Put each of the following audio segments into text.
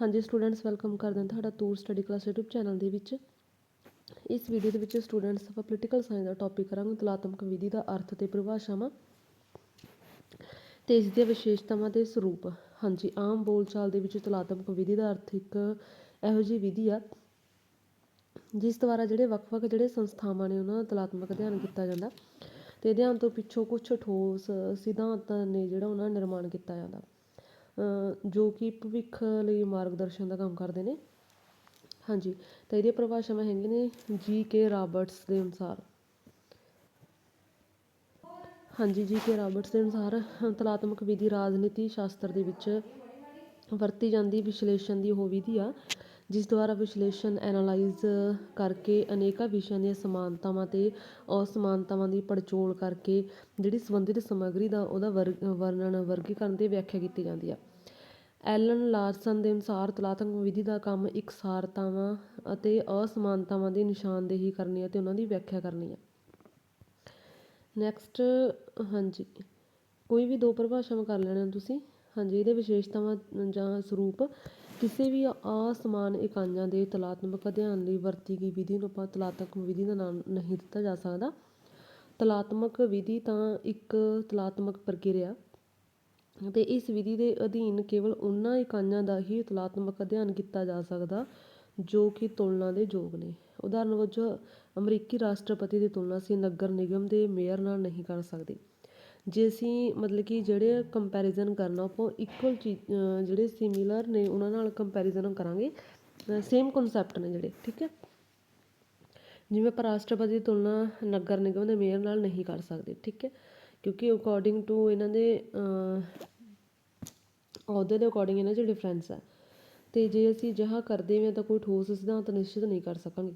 ਹਾਂਜੀ students welcome ਕਰਦੇ ਹਾਂ ਤੁਹਾਡਾ Toor study class YouTube channel ਦੇ ਵਿੱਚ। ਇਸ ਵੀਡੀਓ ਦੇ ਵਿੱਚ ਸਟੂਡੈਂਟਸ ਆਪਾਂ ਪੋਲੀਟੀਕਲ ਸਾਇੰਸ ਦਾ ਟੌਪਿਕ ਕਰਾਂਗੇ ਤੁਲਾਤਮਕ ਵਿਧੀ ਦਾ ਅਰਥ ਤੇ ਪਰਿਭਾਸ਼ਾਵਾਂ ਤੇ ਇਸ ਦੀਆਂ ਵਿਸ਼ੇਸ਼ਤਾਵਾਂ ਤੇ ਸਰੂਪ। ਹਾਂਜੀ, ਆਮ ਬੋਲਚਾਲ ਦੇ ਵਿੱਚ ਤਲਾਤਮਕ ਵਿਧੀ ਦਾ ਅਰਥ ਇੱਕ ਇਹੋ ਜਿਹੀ ਵਿਧੀ ਆ, ਜਿਸ ਦੁਆਰਾ ਜਿਹੜੇ ਵੱਖ-ਵੱਖ ਜਿਹੜੇ ਸੰਸਥਾਵਾਂ ਨੇ ਉਹਨਾਂ ਦਾ ਤੁਲਾਤਮਕ ਅਧਿਐਨ ਕੀਤਾ ਜਾਂਦਾ ਤੇ ਅਧਿਐਨ ਤੋਂ ਪਿੱਛੋਂ ਕੁਝ ਠੋਸ ਸਿਧਾਂਤਾਂ ਨੇ ਜਿਹੜਾ ਉਹਨਾਂ ਦਾ ਨਿਰਮਾਣ ਕੀਤਾ ਜਾਂਦਾ। ਜੋ ਕਿ ਭਵਿੱਖ ਲਈ ਮਾਰਗਦਰਸ਼ਨ ਦਾ ਕੰਮ ਕਰਦੇ ਨੇ। ਹਾਂਜੀ, ਤਾਂ ਇਹਦੀਆਂ ਪਰਿਭਾਸ਼ਾਵਾਂ ਹੈਗੀਆਂ ਨੇ ਜੀ ਕੇ ਰਾਬਰਟਸ ਦੇ ਅਨੁਸਾਰ। ਹਾਂਜੀ, ਜੀ ਕੇ ਰਾਬਰਟਸ ਦੇ ਅਨੁਸਾਰ ਕਲਾਤਮਕ ਵਿਧੀ ਰਾਜਨੀਤੀ ਸ਼ਾਸਤਰ ਦੇ ਵਿੱਚ ਵਰਤੀ ਜਾਂਦੀ, ਵਿਸ਼ਲੇਸ਼ਣ ਦੀ ਉਹ ਵਿਧੀ ਆ, ਜਿਸ ਦੁਆਰਾ ਵਿਸ਼ਲੇਸ਼ਣ, ਐਨਾਲਾਈਜ਼ ਕਰਕੇ ਅਨੇਕਾਂ ਵਿਸ਼ਿਆਂ ਦੀਆਂ ਸਮਾਨਤਾਵਾਂ ਤੇ ਅਸਮਾਨਤਾਵਾਂ ਦੀ ਪੜਚੋਲ ਕਰਕੇ ਜਿਹੜੀ ਸੰਬੰਧਿਤ ਸਮੱਗਰੀ ਦਾ ਉਹਦਾ ਵਰ- ਵਰਣਨ, ਵਰਗੀਕਰਨ ਤੇ ਵਿਆਖਿਆ ਕੀਤੀ ਜਾਂਦੀ ਆ। ਐਲਨ ਲਾਰਸਨ ਦੇ ਅਨੁਸਾਰ ਤਲਾਤਮਕ ਵਿਧੀ ਦਾ ਕੰਮ ਇਕਸਾਰਤਾਵਾਂ ਅਤੇ ਅਸਮਾਨਤਾਵਾਂ ਦੀ ਨਿਸ਼ਾਨਦੇਹੀ ਕਰਨੀ ਅਤੇ ਉਹਨਾਂ ਦੀ ਵਿਆਖਿਆ ਕਰਨੀ ਹੈ ਨੈਕਸਟ ਹਾਂਜੀ। ਕੋਈ ਵੀ ਦੋ ਪਰਿਭਾਸ਼ਾਵਾਂ ਕਰ ਲੈਣਾ ਤੁਸੀਂ। ਹਾਂਜੀ, ਇਹਦੇ ਵਿਸ਼ੇਸ਼ਤਾਵਾਂ ਜਾਂ ਸਰੂਪ, ਕਿਸੇ ਵੀ ਅਸਮਾਨ ਇਕਾਈਆਂ ਦੇ ਤਲਾਤਮਕ ਅਧਿਐਨ ਲਈ ਵਰਤੀ ਗਈ ਵਿਧੀ ਨੂੰ ਆਪਾਂ ਤਲਾਤਮਕ ਵਿਧੀ ਦਾ ਨਾਮ ਨਹੀਂ ਦਿੱਤਾ ਜਾ ਸਕਦਾ। ਤਲਾਤਮਕ ਵਿਧੀ ਤਾਂ ਇੱਕ ਤਲਾਤਮਕ ਪ੍ਰਕਿਰਿਆ ਤੇ ਇਸ ਵਿਧੀ ਦੇ ਅਧੀਨ ਕੇਵਲ ਉਹਨਾਂ ਇਕਾਈਆਂ ਦਾ ਹੀ ਤੁਲਾਤਮਕ ਅਧਿਐਨ ਕੀਤਾ ਜਾ ਸਕਦਾ, ਜੋ ਕਿ ਤੁਲਨਾ ਦੇ ਯੋਗ ਨੇ। ਉਦਾਹਰਨ ਵਜੋਂ, ਅਮਰੀਕੀ ਰਾਸ਼ਟਰਪਤੀ ਦੀ ਤੁਲਨਾ ਅਸੀਂ ਨਗਰ ਨਿਗਮ ਦੇ ਮੇਅਰ ਨਾਲ ਨਹੀਂ ਕਰ ਸਕਦੇ। ਜੇ ਅਸੀਂ ਮਤਲਬ ਕਿ ਜਿਹੜੇ ਕੰਪੈਰੀਜ਼ਨ ਕਰਨਾ, ਆਪਾਂ ਇਕੁਅਲ ਚੀਜ਼ ਜਿਹੜੇ ਸਿਮਿਲਰ ਨੇ ਉਹਨਾਂ ਨਾਲ ਕੰਪੈਰੀਜ਼ਨ ਕਰਾਂਗੇ ਸੇਮ ਕਨਸੈਪਟ ਨੇ ਜਿਹੜੇ, ਠੀਕ ਹੈ? ਜਿਵੇਂ ਆਪਾਂ ਰਾਸ਼ਟਰਪਤੀ ਦੀ ਤੁਲਨਾ ਨਗਰ ਨਿਗਮ ਦੇ ਮੇਅਰ ਨਾਲ ਨਹੀਂ ਕਰ ਸਕਦੇ, ਠੀਕ ਹੈ? ਕਿਉਂਕਿ ਅਕੋਰਡਿੰਗ ਟੂ ਇਹਨਾਂ ਦੇ ਅਹੁਦੇ ਦੇ ਅਕੋਰਡਿੰਗ ਇਹਨਾਂ 'ਚ ਡਿਫਰੈਂਸ ਹੈ। ਤੇ ਜੇ ਅਸੀਂ ਅਜਿਹਾ ਕਰਦੇ ਹਾਂ ਤਾਂ ਕੋਈ ਠੋਸ ਸਿਧਾਂਤ ਨਿਸ਼ਚਿਤ ਨਹੀਂ ਕਰ ਸਕਾਂਗੇ।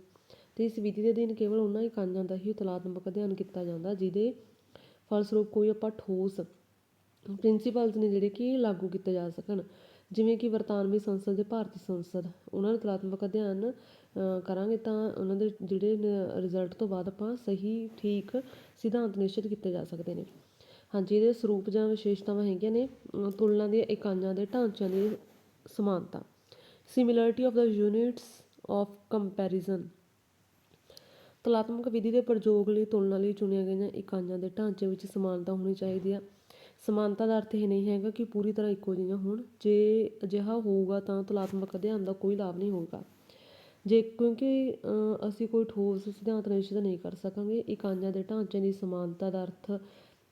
ਤੇ ਇਸ ਵਿਧੀ ਦੇ ਅਧੀਨ ਕੇਵਲ ਉਹਨਾਂ ਹੀ ਇਕਾਈਆਂ ਦਾ ਹੀ ਤੁਲਾਤਮਕ ਅਧਿਐਨ ਕੀਤਾ ਜਾਂਦਾ, ਜਿਹਦੇ ਫਲਸਰੂਪ ਕੋਈ ਆਪਾਂ ਠੋਸ ਪ੍ਰਿੰਸੀਪਲਸ ਨੇ ਜਿਹੜੇ ਕਿ ਲਾਗੂ ਕੀਤੇ ਜਾ ਸਕਣ। ਜਿਵੇਂ ਕਿ ਵਰਤਾਨਵੀ ਸੰਸਦ ਦੇ ਭਾਰਤੀ ਸੰਸਦ, ਉਹਨਾਂ ਦਾ ਤੁਲਾਤਮਕ ਅਧਿਐਨ ਕਰਾਂਗੇ ਤਾਂ ਉਹਨਾਂ ਦੇ ਜਿਹੜੇ ਰਿਜ਼ਲਟ ਤੋਂ ਬਾਅਦ ਆਪਾਂ ਸਹੀ, ਠੀਕ ਸਿਧਾਂਤ ਨਿਸ਼ਚਿਤ ਕੀਤੇ ਜਾ ਸਕਦੇ ਨੇ। ਹਾਂਜੀ, ਇਹਦੇ ਸਰੂਪ ਜਾਂ ਵਿਸ਼ੇਸ਼ਤਾਵਾਂ ਹੈਗੀਆਂ ਨੇ ਤੁਲਨਾ ਦੀਆਂ ਇਕਾਈਆਂ ਦੇ ਢਾਂਚਿਆਂ ਦੀ ਸਮਾਨਤਾ। Similarity of the units of comparison ਤੁਲਾਤਮਕ ਵਿਧੀ ਦੇ ਪ੍ਰਯੋਗ ਲਈ ਤੁਲਨਾ ਲਈ ਚੁਣੀਆਂ ਗਈਆਂ ਇਕਾਈਆਂ ਦੇ ਢਾਂਚੇ ਵਿੱਚ ਸਮਾਨਤਾ ਹੋਣੀ ਚਾਹੀਦੀ ਆ। ਸਮਾਨਤਾ ਦਾ ਅਰਥ ਇਹ ਨਹੀਂ ਹੈਗਾ ਕਿ ਪੂਰੀ ਤਰ੍ਹਾਂ ਇੱਕੋ ਜਿਹੀਆਂ ਹੋਣ। ਜੇ ਅਜਿਹਾ ਹੋਊਗਾ ਤਾਂ ਤੁਲਾਤਮਕ ਅਧਿਐਨ ਦਾ ਕੋਈ ਲਾਭ ਨਹੀਂ ਹੋਊਗਾ। ਜੇ ਕਿਉਂਕਿ ਅਸੀਂ ਕੋਈ ਠੋਸ ਸਿਧਾਂਤ ਨਿਸ਼ਚਿਤ ਨਹੀਂ ਕਰ ਸਕਾਂਗੇ, ਇਕਾਈਆਂ ਦੇ ਢਾਂਚੇ ਦੀ ਸਮਾਨਤਾ ਦਾ ਅਰਥ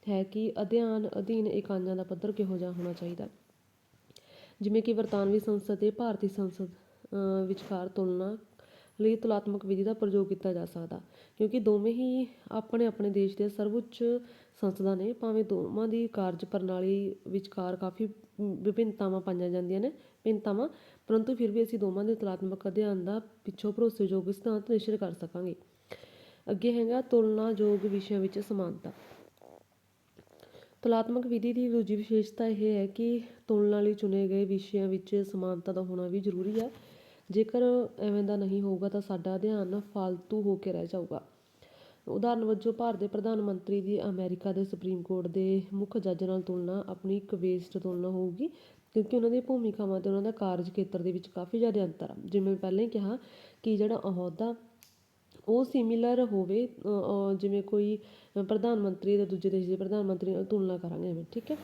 ਹੈ ਕਿ ਅਧਿਐਨ ਅਧੀਨ ਇਕਾਈਆਂ ਦਾ ਪੱਧਰ ਕਿਹੋ ਜਿਹਾ ਹੋਣਾ ਚਾਹੀਦਾ। ਜਿਵੇਂ ਕਿ ਬਰਤਾਨਵੀ ਸੰਸਦ ਅਤੇ ਭਾਰਤੀ ਸੰਸਦ ਵਿਚਕਾਰ ਤੁਲਨਾ ਲਈ ਤੁਲਾਤਮਕ ਵਿਧੀ ਦਾ ਪ੍ਰਯੋਗ ਕੀਤਾ ਜਾ ਸਕਦਾ। ਕਿਉਂਕਿ ਦੋਵੇਂ ਹੀ ਆਪਣੇ ਆਪਣੇ ਦੇਸ਼ ਦੇ ਸਰਵਉੱਚ ਸੰਸਥਾ ਨੇ, ਭਾਵੇਂ ਦੋਵਾਂ ਦੀ ਕਾਰਜ ਪ੍ਰਣਾਲੀ ਵਿਚਕਾਰ ਕਾਫੀ ਵਿਭਿੰਨਤਾਵਾਂ ਪਾਈਆਂ ਜਾਂਦੀਆਂ ਨੇ, ਭਿੰਨਤਾਵਾਂ, ਪਰੰਤੂ ਫਿਰ ਵੀ ਅਸੀਂ ਦੋਵਾਂ ਦੇ ਤੁਲਾਤਮਕ ਅਧਿਐਨ ਦਾ ਪਿੱਛੋਂ ਭਰੋਸੇਯੋਗ ਸਿਧਾਂਤ ਨਿਸ਼ਚਿਤ ਕਰ ਸਕਾਂਗੇ। ਅੱਗੇ ਹੈਗਾ ਤੁਲਨਾਯੋਗ ਵਿਸ਼ਿਆਂ ਵਿੱਚ ਸਮਾਨਤਾ। ਤੁਲਾਤਮਕ ਵਿਧੀ ਦੀ ਦੂਜੀ ਵਿਸ਼ੇਸ਼ਤਾ ਇਹ ਹੈ ਕਿ ਤੁਲਨਾ ਲਈ ਚੁਣੇ ਗਏ ਵਿਸ਼ਿਆਂ ਵਿੱਚ ਸਮਾਨਤਾ ਦਾ ਹੋਣਾ ਵੀ ਜ਼ਰੂਰੀ ਹੈ। ਜੇਕਰ ਐਵੇਂ ਦਾ ਨਹੀਂ ਹੋਊਗਾ ਤਾਂ ਸਾਡਾ ਅਧਿਐਨ ਫਾਲਤੂ ਹੋ ਕੇ ਰਹਿ ਜਾਊਗਾ। ਉਦਾਹਰਨ ਵਜੋਂ ਭਾਰਤ ਦੇ ਪ੍ਰਧਾਨ ਮੰਤਰੀ ਦੀ ਅਮਰੀਕਾ ਦੇ ਸੁਪਰੀਮ ਕੋਰਟ ਦੇ ਮੁੱਖ ਜੱਜ ਨਾਲ ਤੁਲਨਾ ਆਪਣੀ ਇੱਕ ਵੇਸਟ ਤੁਲਨਾ ਹੋਊਗੀ, ਕਿਉਂਕਿ ਉਹਨਾਂ ਦੀਆਂ ਭੂਮਿਕਾਵਾਂ ਤੇ ਉਹਨਾਂ ਦਾ ਕਾਰਜ ਖੇਤਰ ਦੇ ਵਿੱਚ ਕਾਫੀ ਜ਼ਿਆਦਾ ਅੰਤਰ ਆ। ਜਿਵੇਂ ਪਹਿਲਾਂ ਹੀ ਕਿਹਾ ਕਿ ਜਿਹੜਾ ਅਹੁਦਾ, ਉਹ ਸਿਮਿਲਰ ਹੋਵੇ ਜਿਵੇਂ ਕੋਈ ਪ੍ਰਧਾਨ ਮੰਤਰੀ ਤੇ ਦੂਜੇ ਦੇਸ਼ ਦੇ ਪ੍ਰਧਾਨ ਮੰਤਰੀ ਨਾਲ ਤੁਲਨਾ ਕਰਾਂਗੇ ਐਵੇਂ, ਠੀਕ ਹੈ?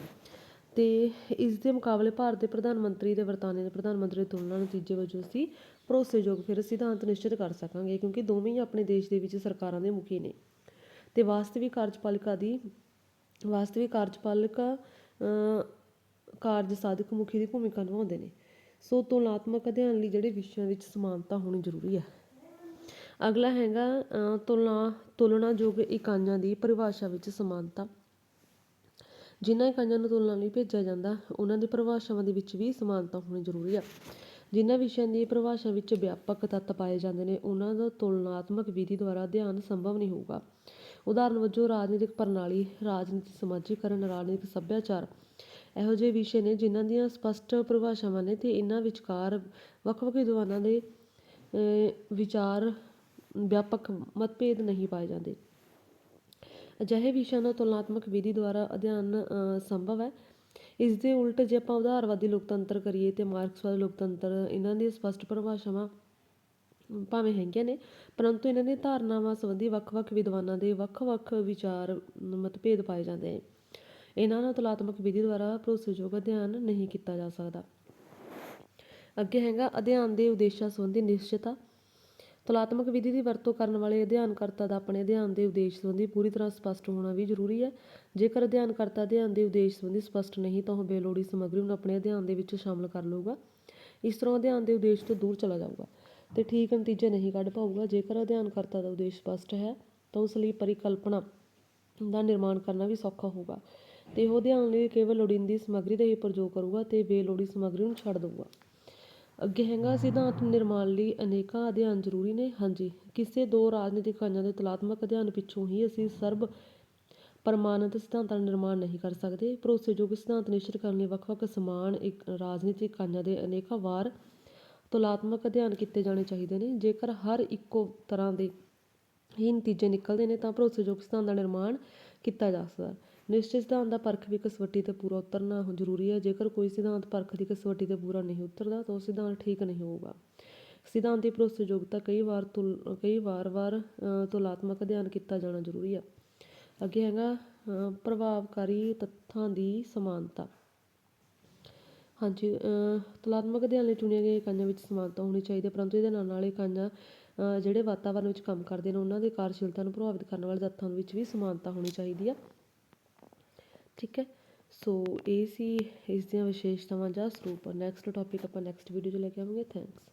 ਅਤੇ ਇਸ ਦੇ ਮੁਕਾਬਲੇ ਭਾਰਤ ਦੇ ਪ੍ਰਧਾਨ ਮੰਤਰੀ ਤੇ ਬਰਤਾਨੀਆ ਦੇ ਪ੍ਰਧਾਨ ਮੰਤਰੀ ਦੀ ਤੁਲਨਾ ਨਤੀਜੇ ਵਜੋਂ ਅਸੀਂ ਭਰੋਸੇਯੋਗ ਫਿਰ ਸਿਧਾਂਤ ਨਿਸ਼ਚਿਤ ਕਰ ਸਕਾਂਗੇ ਕਿਉਂਕਿ ਦੋਵੇਂ ਹੀ ਆਪਣੇ ਦੇਸ਼ ਦੇ ਵਿੱਚ ਸਰਕਾਰਾਂ ਦੇ ਮੁਖੀ ਨੇ। ਅਤੇ ਵਾਸਤਵਿਕ ਕਾਰਜਪਾਲਿਕਾ ਦੀ, ਵਾਸਤਵਿਕ ਕਾਰਜਪਾਲਿਕਾ ਕਾਰਜ ਸਾਧਕ ਮੁਖੀ ਦੀ ਭੂਮਿਕਾ ਨਿਭਾਉਂਦੇ ਨੇ। ਸੋ ਤੁਲਨਾਤਮਕ ਅਧਿਐਨ ਲਈ ਜਿਹੜੇ ਵਿਸ਼ਿਆਂ ਵਿੱਚ ਸਮਾਨਤਾ ਹੋਣੀ ਜ਼ਰੂਰੀ ਹੈ। ਅਗਲਾ ਹੈਗਾ ਤੁਲਨਾ, ਤੁਲਨਾਯੋਗ ਇਕਾਈਆਂ ਦੀ ਪਰਿਭਾਸ਼ਾ ਵਿੱਚ ਸਮਾਨਤਾ। ਜਿਨ੍ਹਾਂ ਇਕਾਈਆਂ ਨੂੰ ਤੁਲਨਾ ਲਈ ਭੇਜਿਆ ਜਾਂਦਾ, ਉਹਨਾਂ ਦੀ ਪਰਿਭਾਸ਼ਾਵਾਂ ਦੇ ਵਿੱਚ ਵੀ ਸਮਾਨਤਾ ਹੋਣੀ ਜ਼ਰੂਰੀ ਆ। ਜਿਨ੍ਹਾਂ ਵਿਸ਼ਿਆਂ ਦੀ ਪਰਿਭਾਸ਼ਾ ਵਿੱਚ ਵਿਆਪਕ ਤੱਤ ਪਾਏ ਜਾਂਦੇ ਨੇ, ਉਹਨਾਂ ਦਾ ਤੁਲਨਾਤਮਕ ਵਿਧੀ ਦੁਆਰਾ ਅਧਿਐਨ ਸੰਭਵ ਨਹੀਂ ਹੋਊਗਾ। ਉਦਾਹਰਨ ਵਜੋਂ, ਰਾਜਨੀਤਿਕ ਪ੍ਰਣਾਲੀ, ਰਾਜਨੀਤਿਕ ਸਮਾਜੀਕਰਨ, ਰਾਜਨੀਤਿਕ ਸੱਭਿਆਚਾਰ ਇਹੋ ਜਿਹੇ ਵਿਸ਼ੇ ਨੇ ਜਿਨ੍ਹਾਂ ਦੀਆਂ ਸਪਸ਼ਟ ਪਰਿਭਾਸ਼ਾਵਾਂ ਨੇ ਤੇ ਇਹਨਾਂ ਵਿਚਕਾਰ ਵੱਖ-ਵੱਖ ਵਿਦਵਾਨਾਂ ਦੇ ਵਿਚਾਰ ਵਿਆਪਕ ਮਤਭੇਦ ਨਹੀਂ ਪਾਏ ਜਾਂਦੇ। ਅਜਿਹੇ ਵਿਸ਼ਿਆਂ ਦਾ ਤੁਲਨਾਤਮਕ ਵਿਧੀ ਦੁਆਰਾ ਅਧਿਐਨ ਸੰਭਵ ਹੈ। ਇਸ ਦੇ ਉਲਟ ਜੇ ਆਪਾਂ ਉਦਾਰਵਾਦੀ ਲੋਕਤੰਤਰ ਕਰੀਏ ਤੇ ਮਾਰਕਸਵਾਦ ਲੋਕਤੰਤਰ, ਇਹਨਾਂ ਦੀ ਸਪਸ਼ਟ ਪਰਿਭਾਸ਼ਾਵਾਂ ਭਾਵੇਂ ਹੈਗੀਆਂ ਨੇ, ਪਰੰਤੂ ਇਹਨਾਂ ਦੀਆਂ ਧਾਰਨਾਵਾਂ ਸੰਬੰਧੀ ਵੱਖ-ਵੱਖ ਵਿਦਵਾਨਾਂ ਦੇ ਵੱਖ-ਵੱਖ ਵਿਚਾਰ, ਮਤਭੇਦ ਪਾਏ ਜਾਂਦੇ ਨੇ। ਇਹਨਾਂ ਨੂੰ ਤੁਲਾਤਮਕ ਵਿਧੀ ਦੁਆਰਾ ਭਰੋਸੇਯੋਗ ਅਧਿਐਨ ਨਹੀਂ ਕੀਤਾ ਜਾ ਸਕਦਾ। ਅੱਗੇ ਹੈਗਾ ਅਧਿਐਨ ਦੇ ਉਦੇਸ਼ਾਂ ਸੰਬੰਧੀ ਨਿਸ਼ਚਿਤਤਾ। ਤੁਲਾਤਮਕ ਵਿਧੀ ਦੀ ਵਰਤੋਂ ਕਰਨ ਵਾਲੇ ਅਧਿਐਨਕਰਤਾ ਦਾ ਆਪਣੇ ਅਧਿਐਨ ਦੇ ਉਦੇਸ਼ ਸੰਬੰਧੀ ਪੂਰੀ ਤਰ੍ਹਾਂ ਸਪਸ਼ਟ ਹੋਣਾ ਵੀ ਜ਼ਰੂਰੀ ਹੈ। ਜੇਕਰ ਅਧਿਐਨਕਰਤਾ ਅਧਿਐਨ ਦੇ ਉਦੇਸ਼ ਸੰਬੰਧੀ ਸਪਸ਼ਟ ਨਹੀਂ, ਤਾਂ ਉਹ ਬੇਲੋੜੀ ਸਮੱਗਰੀ ਨੂੰ ਆਪਣੇ ਅਧਿਐਨ ਦੇ ਵਿੱਚ ਸ਼ਾਮਲ ਕਰ ਲਊਗਾ। ਇਸ ਤਰ੍ਹਾਂ ਅਧਿਐਨ ਦੇ ਉਦੇਸ਼ ਤੋਂ ਦੂਰ ਚਲਾ ਜਾਊਗਾ ਤੇ ਠੀਕ ਨਤੀਜੇ ਨਹੀਂ ਕੱਢ ਪਾਊਗਾ। ਜੇਕਰ ਅਧਿਐਨਕਰਤਾ ਦਾ ਉਦੇਸ਼ ਸਪਸ਼ਟ ਹੈ, ਤਾਂ ਉਸ ਲਈ ਪਰਿਕਲਪਨਾ ਦਾ ਨਿਰਮਾਣ ਕਰਨਾ ਵੀ ਸੌਖਾ ਹੋਊਗਾ ਤੇ ਉਹ ਅਧਿਐਨ ਲਈ ਕੇਵਲ ਲੋੜੀਂਦੀ ਸਮੱਗਰੀ ਦਾ ਹੀ ਪ੍ਰਯੋਗ ਕਰੂਗਾ ਤੇ ਬੇਲੋੜੀ ਸਮੱਗਰੀ ਨੂੰ ਛੱਡ ਦਊਗਾ। ਅੱਗੇ ਹੈਗਾ ਸਿਧਾਂਤ ਨਿਰਮਾਣ ਲਈ ਅਨੇਕਾਂ ਅਧਿਐਨ ਜ਼ਰੂਰੀ ਨੇ। ਹਾਂਜੀ, ਕਿਸੇ ਦੋ ਰਾਜਨੀਤਿਕ ਇਕਾਈਆਂ ਦੇ ਤੁਲਾਤਮਕ ਅਧਿਐਨ ਪਿੱਛੋਂ ਹੀ ਅਸੀਂ ਸਰਬ ਪ੍ਰਮਾਣਿਤ ਸਿਧਾਂਤਾਂ ਦਾ ਨਿਰਮਾਣ ਨਹੀਂ ਕਰ ਸਕਦੇ। ਭਰੋਸੇਯੋਗ ਸਿਧਾਂਤ ਨਿਸ਼ਚਿਤ ਕਰਨ ਲਈ ਵੱਖ-ਵੱਖ ਸਮਾਨ ਇੱਕ ਰਾਜਨੀਤਿਕ ਇਕਾਈਆਂ ਦੇ ਅਨੇਕਾਂ ਵਾਰ ਤੁਲਾਤਮਕ ਅਧਿਐਨ ਕੀਤੇ ਜਾਣੇ ਚਾਹੀਦੇ ਨੇ। ਜੇਕਰ ਹਰ ਇੱਕੋ ਤਰ੍ਹਾਂ ਦੇ ਹੀ ਨਤੀਜੇ ਨਿਕਲਦੇ ਨੇ ਤਾਂ ਭਰੋਸੇਯੋਗ ਸਿਧਾਂਤ ਦਾ ਨਿਰਮਾਣ ਕੀਤਾ ਜਾ ਸਕਦਾ। ਨਿਸ਼ਚਿਤ ਸਿਧਾਂਤ ਦਾ ਪਰਖ ਵੀ ਕਸਵੱਟੀ ਤੇ ਪੂਰਾ ਉਤਰਨਾ ਜ਼ਰੂਰੀ ਹੈ। ਜੇਕਰ ਕੋਈ ਸਿਧਾਂਤ ਪਰਖ ਦੀ ਕਸਵੱਟੀ ਤੇ ਪੂਰਾ ਨਹੀਂ ਉਤਰਦਾ ਤਾਂ ਉਹ ਸਿਧਾਂਤ ਠੀਕ ਨਹੀਂ ਹੋਊਗਾ। ਸਿਧਾਂਤ ਦੀ ਭਰੋਸੇਯੋਗਤਾ ਕਈ ਵਾਰ ਕਈ ਵਾਰ-ਵਾਰ ਅ, ਤੁਲਾਤਮਕ ਅਧਿਐਨ ਕੀਤਾ ਜਾਣਾ ਜ਼ਰੂਰੀ ਹੈ। ਅੱਗੇ ਹੈਗਾ ਅ, ਪ੍ਰਭਾਵਕਾਰੀ ਤੱਥਾਂ ਦੀ ਸਮਾਨਤਾ। ਹਾਂਜੀ ਅ, ਤੁਲਾਤਮਕ ਅਧਿਐਨ ਲਈ ਚੁਣੀਆਂ ਗਈਆਂ ਇਕਾਈਆਂ ਵਿੱਚ ਸਮਾਨਤਾ ਹੋਣੀ ਚਾਹੀਦੀ ਹੈ ਪਰੰਤੂ ਇਹਦੇ ਨਾਲ ਨਾਲ ਇਕਾਈਆਂ ਜਿਹੜੇ ਵਾਤਾਵਰਣ ਵਿੱਚ ਕੰਮ ਕਰਦੇ ਨੇ, ਉਹਨਾਂ ਦੀ ਕਾਰਜਸ਼ੀਲਤਾ ਨੂੰ ਪ੍ਰਭਾਵਿਤ ਕਰਨ ਵਾਲੇ ਤੱਥਾਂ ਵਿੱਚ ਵੀ ਸਮਾਨਤਾ ਹੋਣੀ ਚਾਹੀਦੀ ਆ। ਠੀਕ ਹੈ? ਸੋ ਇਹ ਸੀ ਇਸ ਦੀਆਂ ਵਿਸ਼ੇਸ਼ਤਾਵਾਂ ਜਾਂ ਸਰੂਪ। ਨੈਕਸਟ ਟੌਪਿਕ ਆਪਾਂ ਨੈਕਸਟ ਵੀਡੀਓ 'ਚ ਲੈ ਕੇ ਆਵਾਂਗੇ। ਥੈਂਕਸ